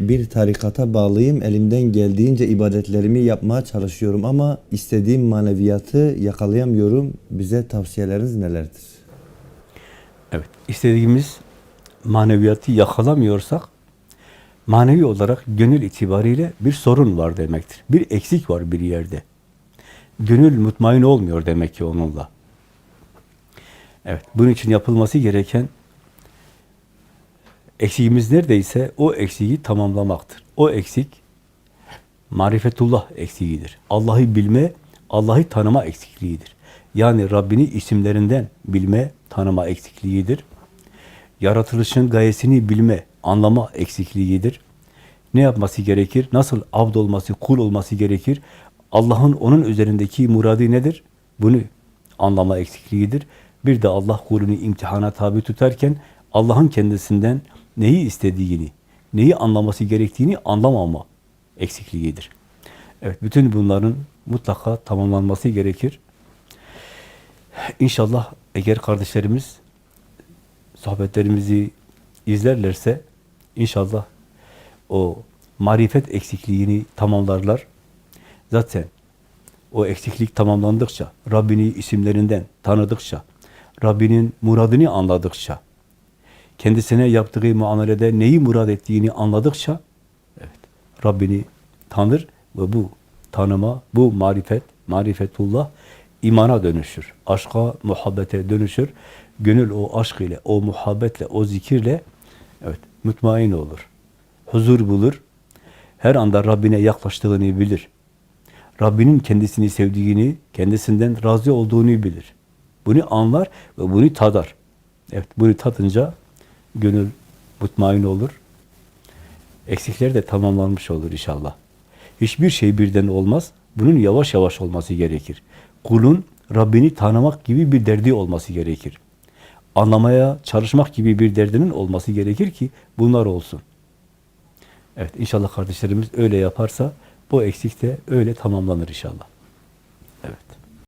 Bir tarikata bağlıyım. Elimden geldiğince ibadetlerimi yapmaya çalışıyorum ama istediğim maneviyatı yakalayamıyorum. Bize tavsiyeleriniz nelerdir? Evet, istediğimiz maneviyatı yakalamıyorsak, manevi olarak gönül itibariyle bir sorun var demektir. Bir eksik var bir yerde. Gönül mutmain olmuyor demek ki onunla. Evet, bunun için yapılması gereken eksiğimiz neredeyse o eksiği tamamlamaktır. O eksik marifetullah eksiğidir. Allah'ı bilme, Allah'ı tanıma eksikliğidir. Yani Rabbini isimlerinden bilme, tanıma eksikliğidir. Yaratılışın gayesini bilme, anlama eksikliğidir. Ne yapması gerekir? Nasıl abd olması, kul olması gerekir? Allah'ın onun üzerindeki muradı nedir? Bunu anlama eksikliğidir. Bir de Allah kulunu imtihana tabi tutarken Allah'ın kendisinden neyi istediğini, neyi anlaması gerektiğini anlamama eksikliğidir. Evet, bütün bunların mutlaka tamamlanması gerekir. İnşallah eğer kardeşlerimiz sohbetlerimizi izlerlerse inşallah o marifet eksikliğini tamamlarlar. Zaten o eksiklik tamamlandıkça, Rabbini isimlerinden tanıdıkça, Rabbinin muradını anladıkça, kendisine yaptığı muamelede neyi murad ettiğini anladıkça, evet, Rabbini tanır ve bu tanıma, bu marifet, marifetullah imana dönüşür. Aşka, muhabbete dönüşür. Gönül o aşk ile, o muhabbetle, o zikirle evet, mutmain olur. Huzur bulur. Her anda Rabbine yaklaştığını bilir. Rabbinin kendisini sevdiğini, kendisinden razı olduğunu bilir. Bunu anlar ve bunu tadar. Evet, bunu tadınca gönül mutmain olur. Eksikler de tamamlanmış olur inşallah. Hiçbir şey birden olmaz. Bunun yavaş yavaş olması gerekir. Kulun Rabbini tanımak gibi bir derdi olması gerekir. Anlamaya çalışmak gibi bir derdinin olması gerekir ki bunlar olsun. Evet inşallah kardeşlerimiz öyle yaparsa bu eksik de öyle tamamlanır inşallah.